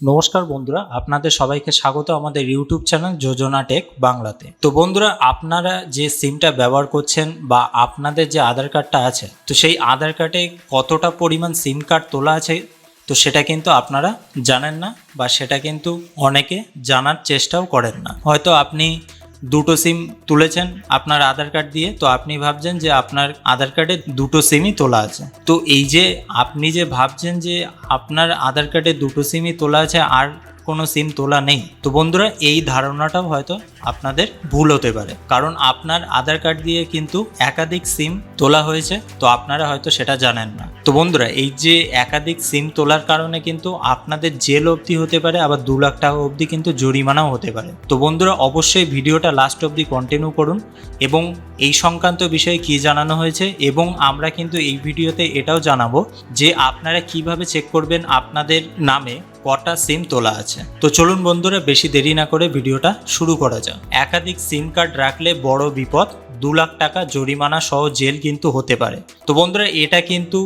নমস্কার বন্ধুরা, আপনাদের সবাইকে স্বাগত আমাদের ইউটিউব চ্যানেল যোজনা টেক বাংলাতে। তো বন্ধুরা, আপনারা যে সিমটা ব্যবহার করছেন বা আপনাদের যে আধার কার্ডটা আছে, তো সেই আধার কার্ডে কতটা পরিমাণ সিম কার্ড তোলা আছে, তো সেটা কিন্তু আপনারা জানেন না বা সেটা কিন্তু অনেকে জানার চেষ্টাও করেন না। হয়তো আপনি দুটো সিম তুলেছেন আপনার আধার কার্ড দিয়ে। তো আপনি ভাবছেন যে আপনার আধার কার্ডে দুটো সিমই তোলা আছে। তো এই যে আপনি যে ভাবছেন যে আপনার আধার কার্ডে দুটো সিমই তোলা আছে, আর কোনো সিম তোলা নেই। তো বন্ধুরা, এই ধারণাটাও হয়তো আপনাদের ভুল হতে পারে। কারণ আপনার আধার কার্ড দিয়ে কিন্তু একাধিক সিম তোলা হয়েছে, তো আপনারা হয়তো সেটা জানেন না। তো বন্ধুরা, এই যে একাধিক সিম তোলার কারণে কিন্তু আপনাদের জেল অবধি হতে পারে, আবার দু লাখ টাকা অবধি কিন্তু জরিমানাও হতে পারে। তো বন্ধুরা, অবশ্যই ভিডিওটা লাস্ট অবধি কন্টিনিউ করুন এবং এই সংক্রান্ত বিষয়ে কি জানানো হয়েছে এবং আমরা কিন্তু এই ভিডিওতে এটাও জানাব যে আপনারা কীভাবে চেক করবেন আপনাদের নামে কটা সিম তোলা আছে। তো চলুন বন্ধুরা, বেশি দেরি না করে ভিডিওটা শুরু করা যাক। একাধিক সিম কার্ড রাখলে বড় বিপদ। দু লাখ টাকা জরিমানা সহ জেল কিন্তু হতে পারে। তো বন্ধুরা, এটা কিন্তু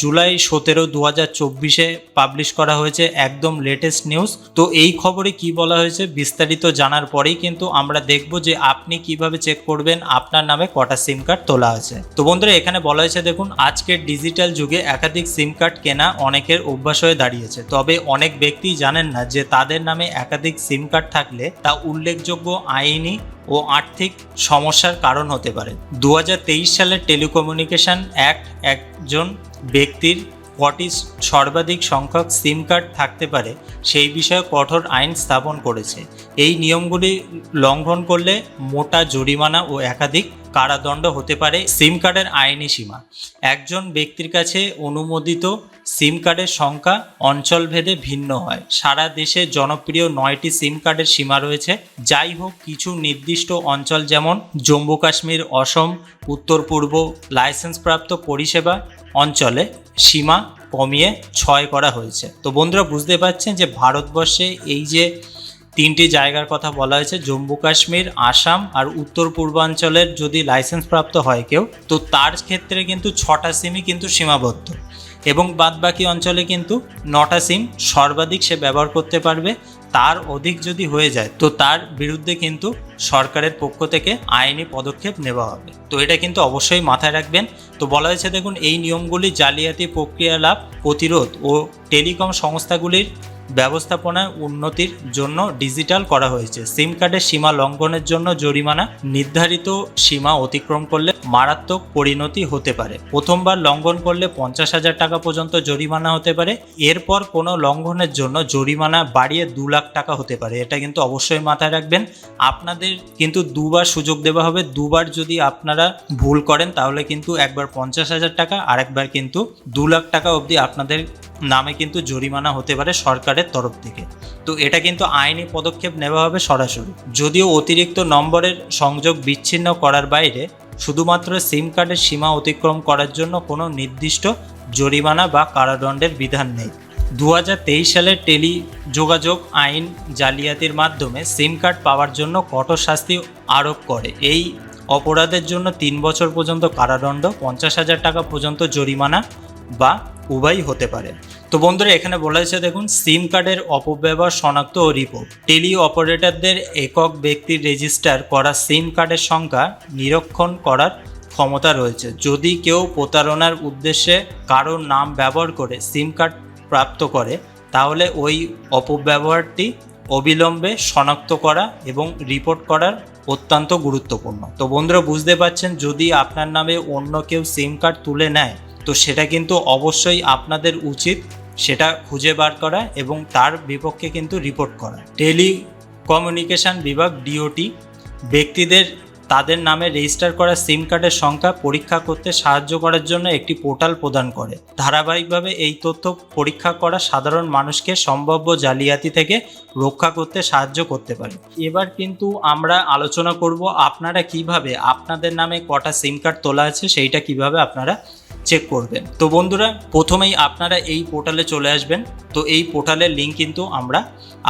জুলাই সতেরো দু হাজার চব্বিশে পাবলিশ করা হয়েছে একদম লেটেস্ট নিউজ তো এই খবরে কি বলা হয়েছে বিস্তারিত জানার পরেই কিন্তু আমরা দেখব যে আপনি কীভাবে চেক করবেন, আপনার নামে কটা সিম কার্ড তোলা আছে। তো বন্ধুরা, এখানে বলা হয়েছে দেখুন, আজকের ডিজিটাল যুগে একাধিক সিম কার্ড কেনা অনেকের অভ্যাস হয়ে দাঁড়িয়েছে। তবে অনেক ব্যক্তি জানেন না যে তাদের নামে একাধিক সিম কার্ড থাকলে তা উল্লেখযোগ্য আইনি ও আর্থিক সমস্যার কারণ হতে পারে। দু হাজার তেইশ সালের টেলিকমিউনিকেশন অ্যাক্ট একজন ব্যক্তির কটি সর্বাধিক সংখ্যক সিম কার্ড থাকতে পারে, সেই বিষয়ে কঠোর আইন স্থাপন করেছে। এই নিয়মগুলি লঙ্ঘন করলে মোটা জরিমানা ও একাধিক কারাদণ্ড হতে পারে সিম কার্ডের আইনি সীমা। একজন ব্যক্তির কাছে অনুমোদিত সিম কার্ডের সংখ্যা অঞ্চলভেদে ভিন্ন হয়। সারা দেশে জনপ্রিয় নয়টি সিম কার্ডের সীমা রয়েছে। যাই হোক, কিছু নির্দিষ্ট অঞ্চল যেমন জম্মু কাশ্মীর, অসম, উত্তর পূর্ব, লাইসেন্সপ্রাপ্ত পরিষেবা অঞ্চলে সীমা কমিয়ে ছয় করা হয়েছে। তো বন্ধুরা, বুঝতে পারছেন যে ভারতবর্ষে এই যে তিনটি জায়গার কথা বলা হয়েছে, জম্মু কাশ্মীর, আসাম আর উত্তর পূর্বাঞ্চলের যদি লাইসেন্স প্রাপ্ত হয় কেউ, তো তার ক্ষেত্রে কিন্তু ছটা সিমই কিন্তু সীমাবদ্ধ। এবং বাদবাকি অঞ্চলে কিন্তু নটা সিম সর্বাধিক সে ব্যবহার করতে পারবে। তার অধিক যদি হয়ে যায়, তো তার বিরুদ্ধে কিন্তু সরকারের পক্ষ থেকে আইনি পদক্ষেপ নেওয়া হবে। তো এটা কিন্তু অবশ্যই মাথায় রাখবেন। তো বলা হয়েছে, দেখুন, এই নিয়মগুলি জালিয়াতি প্রক্রিয়া লাভ প্রতিরোধ ও টেলিকম সংস্থাগুলির ব্যবস্থাপনায় উন্নতির জন্য ডিজিটাল করা হয়েছে। সিম কার্ডের সীমা লঙ্ঘনের জন্য জরিমানা নির্ধারিত সীমা অতিক্রম করলে মারাত্মক পরিণতি হতে পারে। প্রথমবার লঙ্ঘন করলে পঞ্চাশ হাজার টাকা পর্যন্ত জরিমানা হতে পারে। এরপর কোনো লঙ্ঘনের জন্য জরিমানা বাড়িয়ে দু লাখ টাকা হতে পারে। এটা কিন্তু অবশ্যই মাথায় রাখবেন। আপনাদের কিন্তু দুবার সুযোগ দেওয়া হবে। দুবার যদি আপনারা ভুল করেন, তাহলে কিন্তু একবার পঞ্চাশ হাজার টাকা আর একবার কিন্তু দু লাখ টাকা অবধি আপনাদের নামে কিন্তু জরিমানা হতে পারে সরকারের তরফ থেকে। তো এটা কিন্তু আইনি পদক্ষেপ নেওয়া হবে সরাসরি। যদিও অতিরিক্ত নম্বরের সংযোগ বিচ্ছিন্ন করার বাইরে শুধুমাত্র সিম কার্ডের সীমা অতিক্রম করার জন্য কোনো নির্দিষ্ট জরিমানা বা কারাদণ্ডের বিধান নেই। দু সালের টেলি যোগাযোগ আইন জালিয়াতির মাধ্যমে সিম কার্ড পাওয়ার জন্য কঠোর শাস্তি আরোপ করে। এই অপরাধের জন্য তিন বছর পর্যন্ত কারাদণ্ড, পঞ্চাশ হাজার টাকা পর্যন্ত জরিমানা বা উভয়ই হতে পারে। তো বন্ধুরা, এখানে বলা হয়েছে, দেখুন সিম কার্ডের অপব্যবহার শনাক্ত ও রিপোর্ট। টেলি অপারেটরদের একক ব্যক্তির রেজিস্টার করা সিম কার্ডের সংখ্যা নিরীক্ষণ করার ক্ষমতা রয়েছে। যদি কেউ প্রতারণার উদ্দেশ্যে কারোর নাম ব্যবহার করে সিম কার্ড প্রাপ্ত করে, তাহলে ওই অপব্যবহারটি অবিলম্বে শনাক্ত করা এবং রিপোর্ট করার অত্যন্ত গুরুত্বপূর্ণ। তো বন্ধুরা, বুঝতে পারছেন, যদি আপনার নামে অন্য কেউ সিম কার্ড তুলে নেয়, তো সেটা কিন্তু অবশ্যই আপনাদের উচিত সেটা খুঁজে বার করা এবং তার বিপক্ষে কিন্তু রিপোর্ট করা। টেলি কমিউনিকেশন বিভাগ ডিওটি ব্যক্তিদের, তাদের নামে রেজিস্টার করা সিম কার্ডের সংখ্যা পরীক্ষা করতে সাহায্য করার জন্য একটি পোর্টাল প্রদান করে। ধারাবাহিকভাবে এই তথ্য পরীক্ষা করা সাধারণ মানুষকে সম্ভাব্য জালিয়াতি থেকে রক্ষা করতে সাহায্য করতে পারে। এবার কিন্তু আমরা আলোচনা করব আপনারা কীভাবে, আপনাদের নামে কটা সিম কার্ড তোলা আছে, সেইটা কীভাবে আপনারা চেক করবেন। তো বন্ধুরা, প্রথমেই আপনারা এই পোর্টালে চলে আসবেন। তো এই পোর্টালের লিঙ্ক কিন্তু আমরা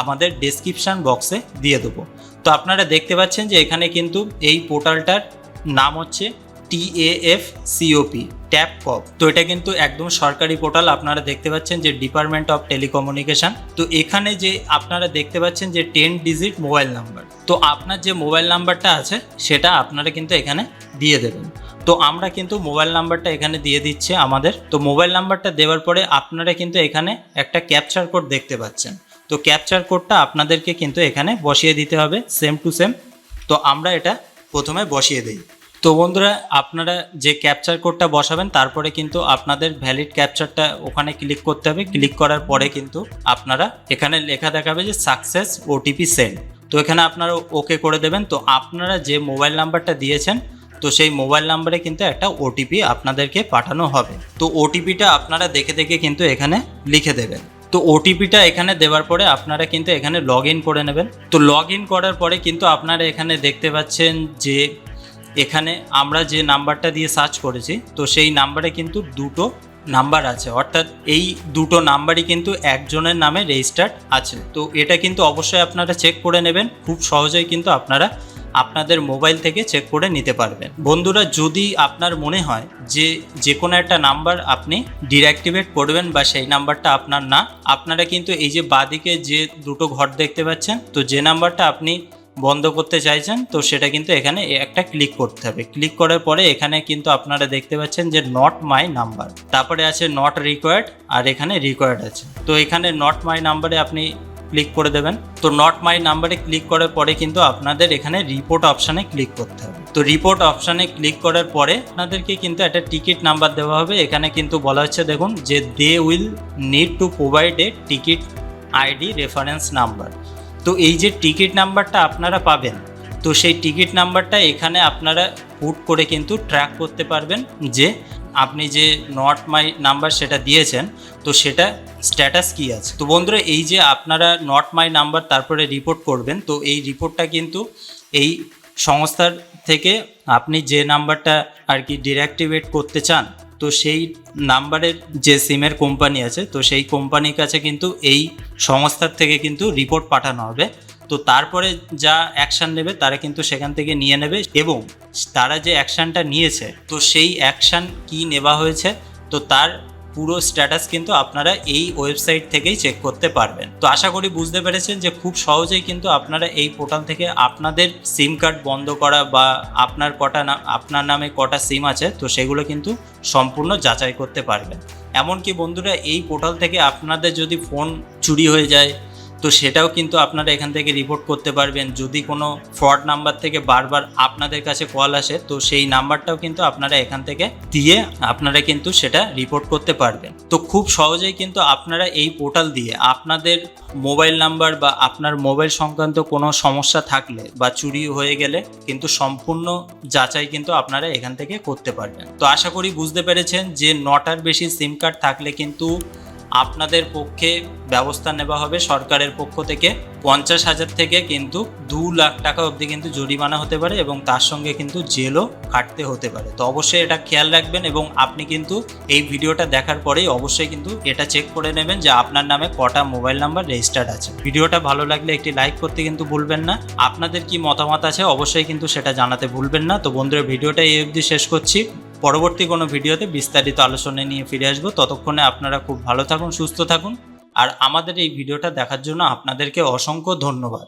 আমাদের ডেসক্রিপশান বক্সে দিয়ে দেবো। তো আপনারা দেখতে পাচ্ছেন যে এখানে কিন্তু এই পোর্টালটার নাম হচ্ছে T F COP tap cop তো এটা কিন্তু একদম সরকারি পোর্টাল, আপনারা দেখতে পাচ্ছেন যে ডিপার্টমেন্ট অফ টেলিকমিউনিকেশন তো এখানে যে আপনারা দেখতে পাচ্ছেন যে টেন ডিজিট মোবাইল নাম্বার তো আপনার যে মোবাইল নাম্বারটা আছে, সেটা আপনারা কিন্তু এখানে দিয়ে দেবেন। তো আমরা কিন্তু মোবাইল নাম্বারটা এখানে দিয়ে দিচ্ছি আমাদের। তো মোবাইল নাম্বারটা দেওয়ার পরে আপনারা কিন্তু এখানে একটা ক্যাপচার কোড দেখতে পাচ্ছেন। তো ক্যাপচার কোডটা আপনাদেরকে কিন্তু এখানে বসিয়ে দিতে হবে সেম টু সেম তো আমরা এটা প্রথমে বসিয়ে দিই। তো বন্ধুরা, আপনারা যে ক্যাপচার কোডটা বসাবেন, তারপরে কিন্তু আপনাদের ভ্যালিড ক্যাপচারটা ওখানে ক্লিক করতে হবে। ক্লিক করার পরে কিন্তু আপনারা এখানে লেখা দেখাবে যে সাকসেস ওটিপি সেন্ড তো এখানে আপনারা ওকে করে দেবেন। তো আপনারা যে মোবাইল নাম্বারটা দিয়েছেন তো সেই মোবাইল নাম্বারে কিন্তু একটা ওটিপি আপনাদেরকে পাঠানো হবে। তো ওটিপিটা আপনারা দেখে দেখে কিন্তু এখানে লিখে দেবেন। তো ওটিপিটা এখানে দেওয়ার পরে আপনারা কিন্তু এখানে লগ করে নেবেন। তো লগ করার পরে কিন্তু আপনারা এখানে দেখতে পাচ্ছেন যে এখানে আমরা যে নাম্বারটা দিয়ে সার্চ করেছি, তো সেই নাম্বারে কিন্তু দুটো নাম্বার আছে। অর্থাৎ এই দুটো নাম্বারই কিন্তু একজনের নামে রেজিস্টার্ড আছে। তো এটা কিন্তু অবশ্যই আপনারা চেক করে নেবেন। খুব সহজেই কিন্তু আপনারা আপনাদের মোবাইল থেকে চেক করে নিতে পারবেন। বন্ধুরা, যদি আপনার মনে হয় যে যে কোনো একটা নাম্বার আপনি ডিঅ্যাক্টিভেট করবেন বা সেই নাম্বারটা আপনার না, আপনারা কিন্তু এই যে বাদিকে যে দুটো ঘর দেখতে পাচ্ছেন, তো যে নাম্বারটা আপনি বন্ধ করতে চাইছেন, তো সেটা কিন্তু এখানে একটা ক্লিক করতে হবে। ক্লিক করার পরে এখানে কিন্তু আপনারা দেখতে পাচ্ছেন যে নট মাই নাম্বার তারপরে আছে নট রিকোয়ার্ড আর এখানে রিকোয়ার্ড আছে। তো এখানে নট মাই নাম্বারে আপনি ক্লিক করে দেবেন। তো নট মাই নাম্বারে ক্লিক করার পরে কিন্তু আপনাদের এখানে রিপোর্ট অপশানে ক্লিক করতে হবে। তো রিপোর্ট অপশানে ক্লিক করার পরে আপনাদেরকে কিন্তু একটা টিকিট নাম্বার দেওয়া হবে। এখানে কিন্তু বলা হচ্ছে, দেখুন, যে they will need to provide a ticket ID reference number তো এই যে টিকিট নাম্বারটা আপনারা পাবেন, তো সেই টিকিট নাম্বারটা এখানে আপনারা পুট করে কিন্তু ট্র্যাক করতে পারবেন যে আপনি যে নট মাই নাম্বার সেটা দিয়েছেন, তো সেটা স্ট্যাটাস কি আছে? তো বন্ধুরা, এই যে আপনারা নট মাই নাম্বার তারপরে রিপোর্ট করবেন, তো এই রিপোর্টটা কিন্তু এই সংস্থার থেকে আপনি যে নাম্বারটা আর কি ডিঅ্যাক্টিভেট করতে চান, তো সেই নাম্বারের যে সিমের কোম্পানি আছে, তো সেই কোম্পানির কাছে কিন্তু এই সংস্থার থেকে কিন্তু রিপোর্ট পাঠানো হবে। তো তারপরে যা অ্যাকশান নেবে তারা কিন্তু সেখান থেকে নিয়ে নেবে এবং তারা যে অ্যাকশানটা নিয়েছে, তো সেই অ্যাকশান কি নেওয়া হয়েছে, তো তার পুরো স্ট্যাটাস কিন্তু আপনারা এই ওয়েবসাইট থেকেই চেক করতে পারবেন। তো আশা করি বুঝতে পেরেছেন যে খুব সহজেই কিন্তু আপনারা এই পোর্টাল থেকে আপনাদের সিম কার্ড বন্ধ করা বা আপনার কটা আপনার নামে কটা সিম আছে, তো সেগুলো কিন্তু সম্পূর্ণ যাচাই করতে পারবেন। এমনকি বন্ধুরা, এই পোর্টাল থেকে আপনাদের যদি ফোন চুরি হয়ে যায় তো সেটাও কিন্তু আপনারা এখান থেকে রিপোর্ট করতে পারবেন। যদি কোনো ফ্রড নাম্বার থেকে বারবার আপনাদের কাছে কল আসে, তো সেই নাম্বারটাও কিন্তু আপনারা এখান থেকে দিয়ে আপনারা কিন্তু সেটা রিপোর্ট করতে পারবেন। তো খুব সহজেই কিন্তু আপনারা এই পোর্টাল দিয়ে আপনাদের মোবাইল নাম্বার বা আপনার মোবাইল সংক্রান্ত কোনো সমস্যা থাকলে বা চুরি হয়ে গেলে কিন্তু সম্পূর্ণ যাচাই কিন্তু আপনারা এখান থেকে করতে পারবেন। তো আশা করি বুঝতে পেরেছেন যে নটার বেশি সিম কার্ড থাকলে কিন্তু আপনাদের পক্ষে ব্যবস্থা নেওয়া হবে সরকারের পক্ষ থেকে। পঞ্চাশ হাজার থেকে কিন্তু দু লাখ টাকা অবধি কিন্তু জরিমানা হতে পারে এবং তার সঙ্গে কিন্তু জেলও কাটতে হতে পারে। তো অবশ্যই এটা খেয়াল রাখবেন এবং আপনি কিন্তু এই ভিডিওটা দেখার পরেই অবশ্যই কিন্তু এটা চেক করে নেবেন যে আপনার নামে কটা মোবাইল নাম্বার রেজিস্টার্ড আছে। ভিডিওটা ভালো লাগলে একটি লাইক করতে কিন্তু ভুলবেন না। আপনাদের কি মতামত আছে অবশ্যই কিন্তু সেটা জানাতে ভুলবেন না। তো বন্ধুরা, ভিডিওটা এই অবধি শেষ করছি। পরবর্তী কোনো ভিডিওতে বিস্তারিত আলোচনা নিয়ে ফিরে আসব। ততক্ষণে আপনারা খুব ভালো থাকুন, সুস্থ থাকুন। আর আমাদের এই ভিডিওটা দেখার জন্য আপনাদেরকে অসংখ্য ধন্যবাদ।